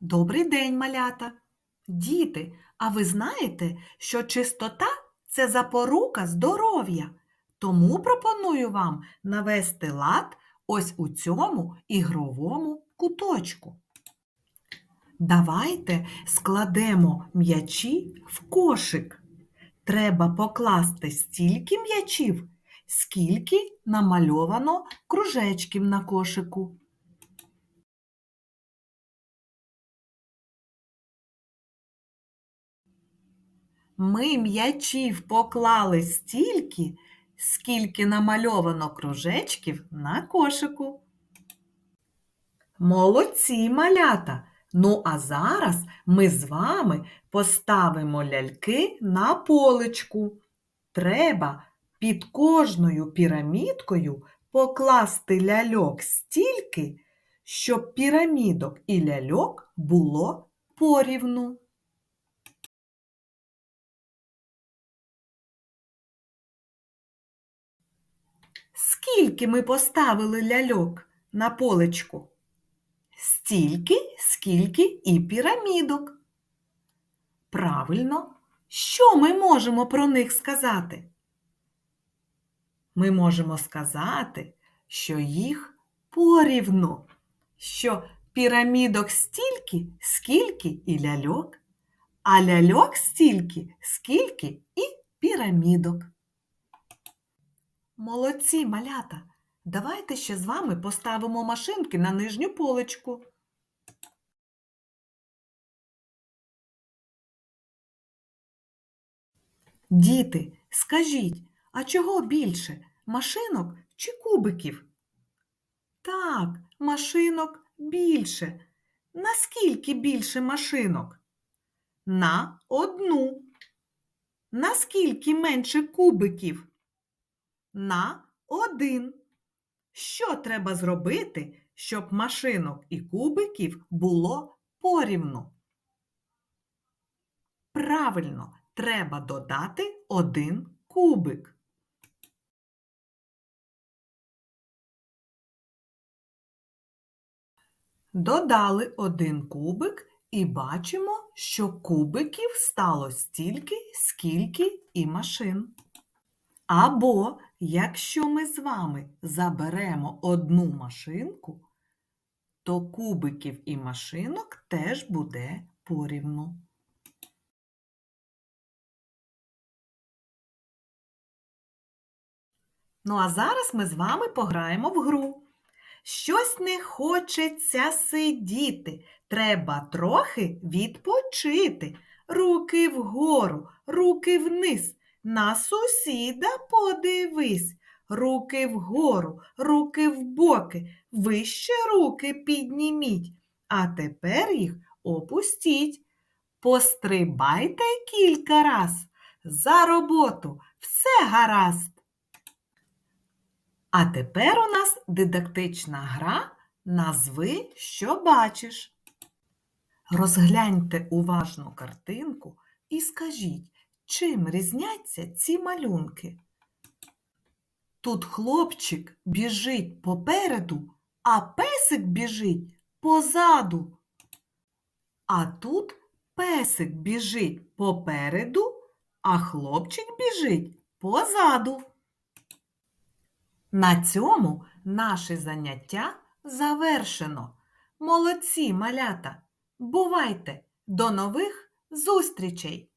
Добрий день, малята! Діти, а ви знаєте, що чистота це запорука здоров'я. Тому пропоную вам навести лад ось у цьому ігровому куточку. Давайте складемо м'ячі в кошик. Треба покласти стільки м'ячів, скільки намальовано кружечків на кошику. Ми м'ячів поклали стільки, скільки намальовано кружечків на кошику. Молодці малята! Ну, а зараз ми з вами поставимо ляльки на поличку. Треба під кожною пірамідкою покласти ляльок стільки, щоб пірамідок і ляльок було порівну. Скільки ми поставили ляльок на поличку? Стільки, скільки і пірамідок. Правильно, що ми можемо про них сказати? Ми можемо сказати, що їх порівну, що пірамідок стільки, скільки і ляльок, а ляльок стільки, скільки і пірамідок. Молодці, малята! Давайте ще з вами поставимо машинки на нижню поличку. Діти, скажіть, а чого більше машинок чи кубиків? Так, машинок більше. Наскільки більше машинок? На одну. Наскільки менше кубиків? На один. Що треба зробити, щоб машинок і кубиків було порівну? Правильно, треба додати один кубик. Додали один кубик і бачимо, що кубиків стало стільки, скільки і машин. Або, якщо ми з вами заберемо одну машинку, то кубиків і машинок теж буде порівну. Ну, а зараз ми з вами пограємо в гру. Щось не хочеться сидіти, треба трохи відпочити. Руки вгору, руки вниз. На сусіда подивись. Руки вгору, руки вбоки, вище руки підніміть, а тепер їх опустіть. Пострибайте кілька раз. За роботу все гаразд. А тепер у нас дидактична гра Назви, що бачиш. Розгляньте уважно картинку і скажіть, чим різняться ці малюнки? Тут хлопчик біжить попереду, а песик біжить позаду. А тут песик біжить попереду, а хлопчик біжить позаду. На цьому наше заняття завершено. Молодці малята! Бувайте! До нових зустрічей!